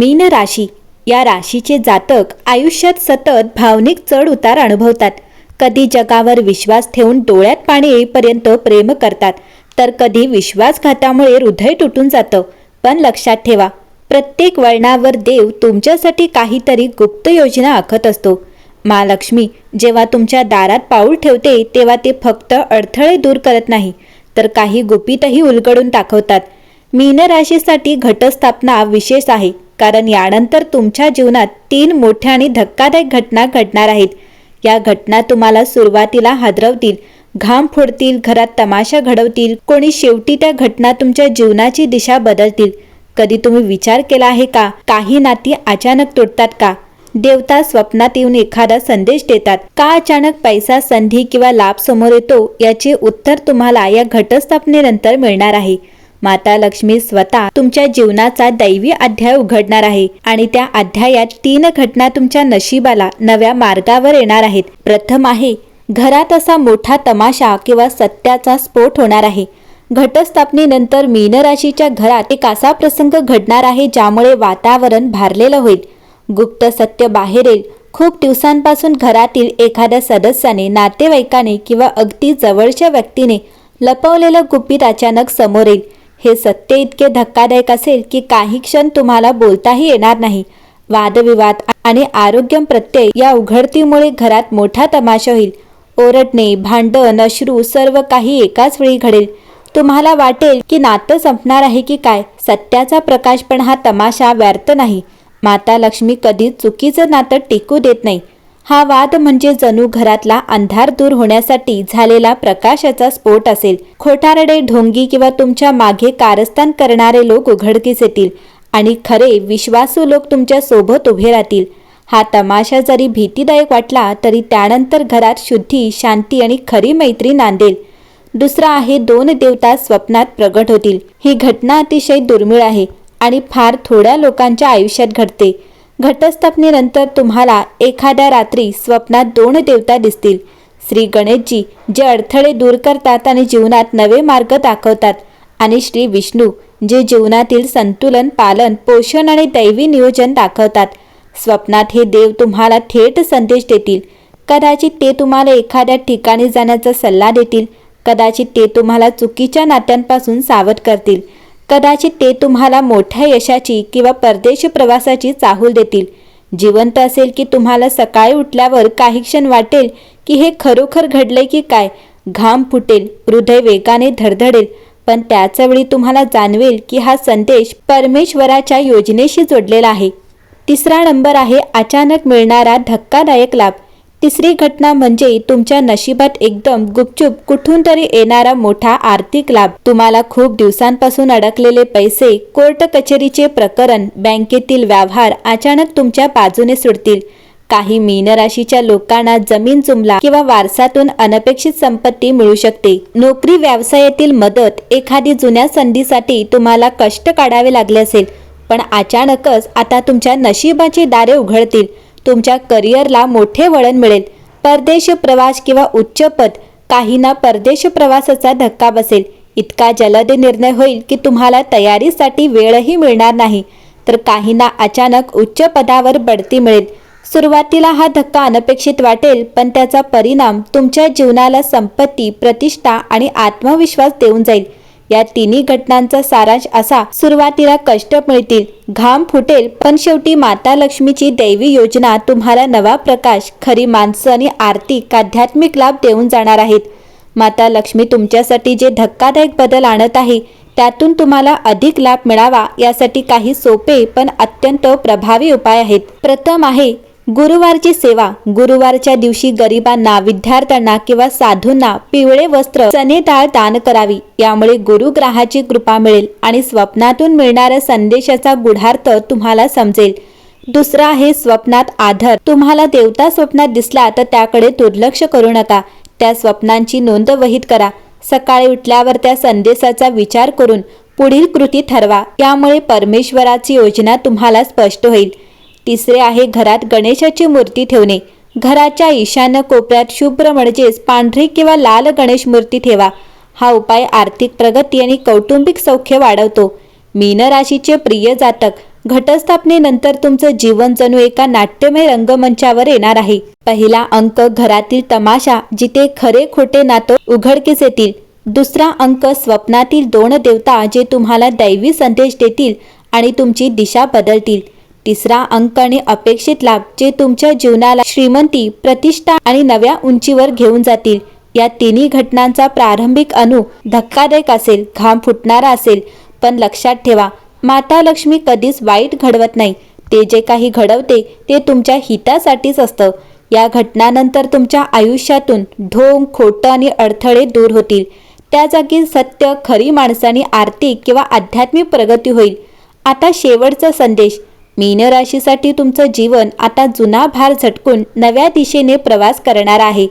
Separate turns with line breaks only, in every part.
मीन राशी. या राशीचे जातक आयुष्यात सतत भावनिक चढ उतार अनुभवतात. कधी जगावर विश्वास ठेवून डोळ्यात पाणी येईपर्यंत प्रेम करतात. तर कधी विश्वासघातामुळे हृदय तुटून जातं. पण लक्षात ठेवा प्रत्येक वळणावर देव तुमच्यासाठी काहीतरी गुप्त योजना आखत असतो. महालक्ष्मी जेव्हा तुमच्या दारात पाऊल ठेवते तेव्हा ते फक्त अडथळे दूर करत नाही तर काही गुपितही उलगडून दाखवतात. मीन राशीसाठी घटस्थापना विशेष आहे. कारण यानंतर तुमच्या जीवनात तीन मोठ्या आणि धक्कादायक घटना घडणार आहेत. या घटना तुम्हाला सुरुवातीला हादरवतील घाम फोडतील घरात तमाशा घडवतील कोणी शेवटी त्या घटना तुमच्या जीवनाची दिशा बदलतील. कधी तुम्ही विचार केला आहे का? काही नाती अचानक तुटतात का? देवता स्वप्नात येऊन एखादा संदेश देतात. का अचानक पैसा संधी किंवा लाभ समोर येतो? याचे उत्तर तुम्हाला या घटस्थापनेनंतर मिळणार आहे. माता लक्ष्मी स्वतः तुमच्या जीवनाचा दैवी अध्याय उघडणार आहे आणि त्या अध्यायात तीन घटना तुमच्या नशिबाला नव्या मार्गावर येणार आहेत. प्रथम आहे घरात असा मोठा तमाशा किंवा सत्याचा स्फोट होणार आहे. घटस्थापनेनंतर मीन राशीच्या घरात एक असा प्रसंग घडणार आहे ज्यामुळे वातावरण भारलेलं होईल. गुप्त सत्य बाहेर येईल खूप दिवसांपासून घरातील एखाद्या सदस्याने नातेवाईकाने किंवा अगदी जवळच्या व्यक्तीने लपवलेलं गुपित अचानक समोर येईल. हे सत्य इतके धक्कादायक असेल की काही क्षण तुम्हाला बोलताही येणार नाही. वादविवाद आणि आरोग्य प्रत्यय या उघडतीमुळे घरात मोठा तमाशा होईल. ओरडणे भांडण अश्रू सर्व काही एकाच वेळी घडेल. तुम्हाला वाटेल की नातं संपणार आहे की काय? सत्याचा प्रकाश पण हा तमाशा व्यर्थ नाही. माता लक्ष्मी कधीच चुकीचं नातं टिकू देत नाही. हा वाद म्हणजे जणू घरातला अंधार दूर होण्यासाठी झालेला प्रकाशाचा स्फोट असेल. खोटारडे ढोंगी किंवा तुमच्या मागे कारस्थान करणारे लोक उघडकीस येतील आणि खरे विश्वासू लोक तुमच्यासोबत उभे राहतील. हा तमाशा जरी भीतीदायक वाटला तरी त्यानंतर घरात शुद्धी शांती आणि खरी मैत्री नांदेल. दुसरा आहे दोन देवता स्वप्नात प्रगट होतील. ही घटना अतिशय दुर्मिळ आहे आणि फार थोड्या लोकांच्या आयुष्यात घडते. घटस्थापनेनंतर तुम्हाला एखाद्या रात्री स्वप्नात दोन देवता दिसतील. श्री गणेशजी जे अडथळे दूर करतात आणि जीवनात नवे मार्ग दाखवतात. आणि श्री विष्णू जे जीवनातील संतुलन पालन पोषण आणि दैवी नियोजन दाखवतात. स्वप्नात हे देव तुम्हाला थेट संदेश देतील. कदाचित ते तुम्हाला एखाद्या ठिकाणी जाण्याचा सल्ला देतील. कदाचित ते तुम्हाला चुकीच्या नात्यांपासून सावध करतील. कदाचित ते तुम्हाला मोठ्या यशाची किंवा परदेश प्रवासाची चाहूल देतील. जिवंत असेल की तुम्हाला सकाळी उठल्यावर काही क्षण वाटेल की हे खरोखर घडलंय की काय? घाम फुटेल हृदय वेगाने धडधडेल पण त्याच वेळी तुम्हाला जाणवेल की हा संदेश परमेश्वराच्या योजनेशी जोडलेला आहे. तिसरा नंबर आहे अचानक मिळणारा धक्कादायक लाभ. तिसरी घटना म्हणजे तुमच्या नशिबात एकदम गुपचूप कुठून तरी येणारा मोठा आर्थिक लाभ. तुम्हाला खूप दिवसांपासून अडकलेले पैसे कोर्ट कचेरीचे प्रकरण बँकेतील व्यवहार अचानक तुमच्या बाजूने सुटतील. काही मीनराशीच्या लोकांना जमीन जुमला किंवा वारसातून अनपेक्षित संपत्ती मिळू शकते. नोकरी व्यवसायातील मदत एखादी जुन्या संधीसाठी तुम्हाला कष्ट काढावे लागले असेल पण अचानकच आता तुमच्या नशिबाची दारे उघडतील. तुमच्या करिअरला मोठे वळण मिळेल. परदेश प्रवास किंवा उच्च पद काहींना परदेश प्रवासाचा धक्का बसेल. इतका जलद निर्णय होईल की तुम्हाला तयारीसाठी वेळही मिळणार नाही. तर काहींना अचानक उच्च पदावर बढती मिळेल. सुरुवातीला हा धक्का अनपेक्षित वाटेल पण त्याचा परिणाम तुमच्या जीवनाला संपत्ती प्रतिष्ठा आणि आत्मविश्वास देऊन जाईल. या तिन्ही घटनांचा सारांश असा सुरुवातीला कष्ट मिळतील घाम फुटेल पण शेवटी माता लक्ष्मीची दैवी योजना तुम्हाला नवा प्रकाश खरी माणसं आणि आर्थिक आध्यात्मिक लाभ देऊन जाणार आहेत. माता लक्ष्मी तुमच्यासाठी जे धक्कादायक बदल आणत आहे त्यातून तुम्हाला अधिक लाभ मिळावा यासाठी काही सोपे पण अत्यंत प्रभावी उपाय आहेत. प्रथम आहे गुरुवारची सेवा. गुरुवारच्या दिवशी गरिबांना विद्यार्थ्यांना किंवा साधूंना पिवळे वस्त्र चणे डाळ दान करावी. यामुळे गुरुग्रहाची कृपा मिळेल आणि स्वप्नातून मिळणाऱ्या संदेशाचा गुढार्थ तुम्हाला समजेल. दुसरा आहे स्वप्नात आधार तुम्हाला देवता स्वप्नात दिसला तर त्याकडे दुर्लक्ष करू नका. त्या स्वप्नांची नोंद वहीत करा. सकाळी उठल्यावर त्या संदेशाचा विचार करून पुढील कृती ठरवा. यामुळे परमेश्वराची योजना तुम्हाला स्पष्ट होईल. तिसरे आहे घरात गणेशाची मूर्ती ठेवणे. घराच्या ईशान्य कोपऱ्यात शुभ्र म्हणजेच पांढरी किंवा लाल गणेश मूर्ती ठेवा. हा उपाय आर्थिक प्रगती आणि कौटुंबिक सौख्य वाढवतो. मीन राशीचे प्रिय जातक घटस्थापनेनंतर तुमचं जीवन जणू एका नाट्यमय रंगमंचावर येणार आहे. पहिला अंक घरातील तमाशा जिथे खरे खोटे नातो उघडकीस येतील. दुसरा अंक स्वप्नातील दोन देवता जे तुम्हाला दैवी संदेश देतील आणि तुमची दिशा बदलतील. तिसरा अंक आणि अपेक्षित लाभ जे तुमच्या जीवनाला श्रीमंती प्रतिष्ठा आणि नव्या उंचीवर घेऊन जातील. या तिन्ही घटनांचा प्रारंभिक अणू धक्कादायक असेल घाम फुटणारा असेल पण लक्षात ठेवा माता लक्ष्मी कधीच वाईट घडवत नाही. ते जे काही घडवते ते तुमच्या हितासाठीच असतं. या घटनानंतर तुमच्या आयुष्यातून ढोंग खोटं आणि अडथळे दूर होतील. त्या जागी सत्य खरी माणसानी आर्थिक किंवा आध्यात्मिक प्रगती होईल. आता शेवटचा संदेश. मीन राशीसाठी तुमचं जीवन आता जुना भार झटकून नव्या दिशेने प्रवास करणार आहे.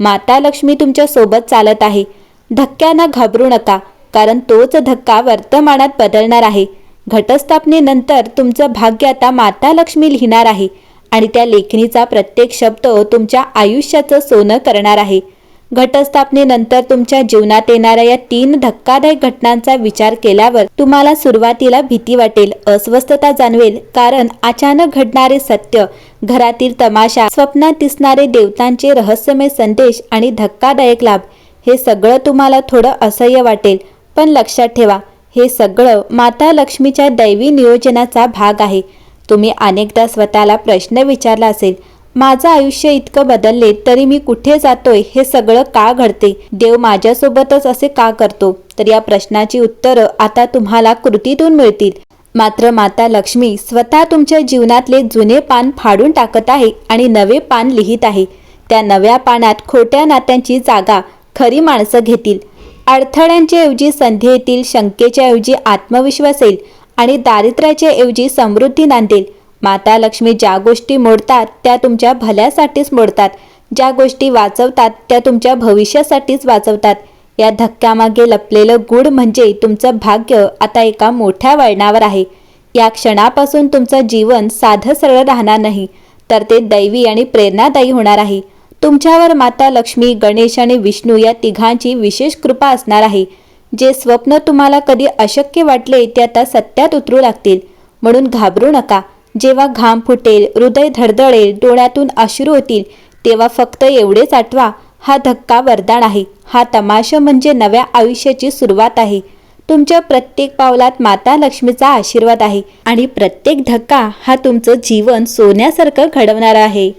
माता लक्ष्मी तुमच्यासोबत चालत आहे. धक्क्यांना घाबरू नका कारण तोच धक्का वर्तमानात बदलणार आहे. घटस्थापनेनंतर तुमचं भाग्य आता माता लक्ष्मी लिहिणार आहे आणि त्या लेखणीचा प्रत्येक शब्द तुमच्या आयुष्याचं सोनं करणार आहे. घटस्थापनेनंतर तुमच्या जीवनात येणाऱ्या या तीन धक्कादायक घटनांचा विचार केल्यावर तुम्हाला सुरुवातीला भीती वाटेल अस्वस्थता जाणवेल. कारण अचानक घडणारे सत्य घरातील तमाशा स्वप्नात दिसणारे देवतांचे रहस्यमय संदेश आणि धक्कादायक लाभ हे सगळं तुम्हाला थोडं असह्य वाटेल. पण लक्षात ठेवा हे सगळं माता लक्ष्मीच्या दैवी नियोजनाचा भाग आहे. तुम्ही अनेकदा स्वतःला प्रश्न विचारला असेल माझं आयुष्य इतकं बदलले तरी मी कुठे जातोय हे सगळं का घडते? देव माझ्यासोबतच असे का करतो? तर या प्रश्नाची उत्तरं आता तुम्हाला कृतीतून मिळतील. मात्र माता लक्ष्मी स्वतः तुमच्या जीवनातले जुने पान फाडून टाकत आहे आणि नवे पान लिहित आहे. त्या नव्या पानात खोट्या नात्यांची जागा खरी माणसं घेतील. अडथळ्यांच्या ऐवजी संधी येतील शंकेच्या ऐवजी आत्मविश्वास येईल आणि दारिद्र्याच्या ऐवजी समृद्धी नांदेल. माता लक्ष्मी ज्या गोष्टी मोडतात त्या तुमच्या भल्यासाठीच मोडतात. ज्या गोष्टी वाचवतात त्या तुमच्या भविष्यासाठीच वाचवतात. या धक्क्यामागे लपलेलं गुढ म्हणजे तुमचं भाग्य आता एका मोठ्या वळणावर आहे. या क्षणापासून तुमचं जीवन साधं सरळ राहणार नाही. तर ते दैवी आणि प्रेरणादायी होणार आहे. तुमच्यावर माता लक्ष्मी गणेश आणि विष्णू या तिघांची विशेष कृपा असणार आहे. जे स्वप्न तुम्हाला कधी अशक्य वाटले ते आता सत्यात उतरू लागतील. म्हणून घाबरू नका. जेव्हा घाम फुटेल हृदय धडधडेल डोळ्यातून अश्रू होतील तेव्हा फक्त एवढेच आठवा हा धक्का वरदान आहे. हा तमाशा म्हणजे नव्या आयुष्याची सुरुवात आहे. तुमच्या प्रत्येक पावलात माता लक्ष्मीचा आशीर्वाद आहे आणि प्रत्येक धक्का हा तुमचं जीवन सोन्यासारखं घडवणारा आहे.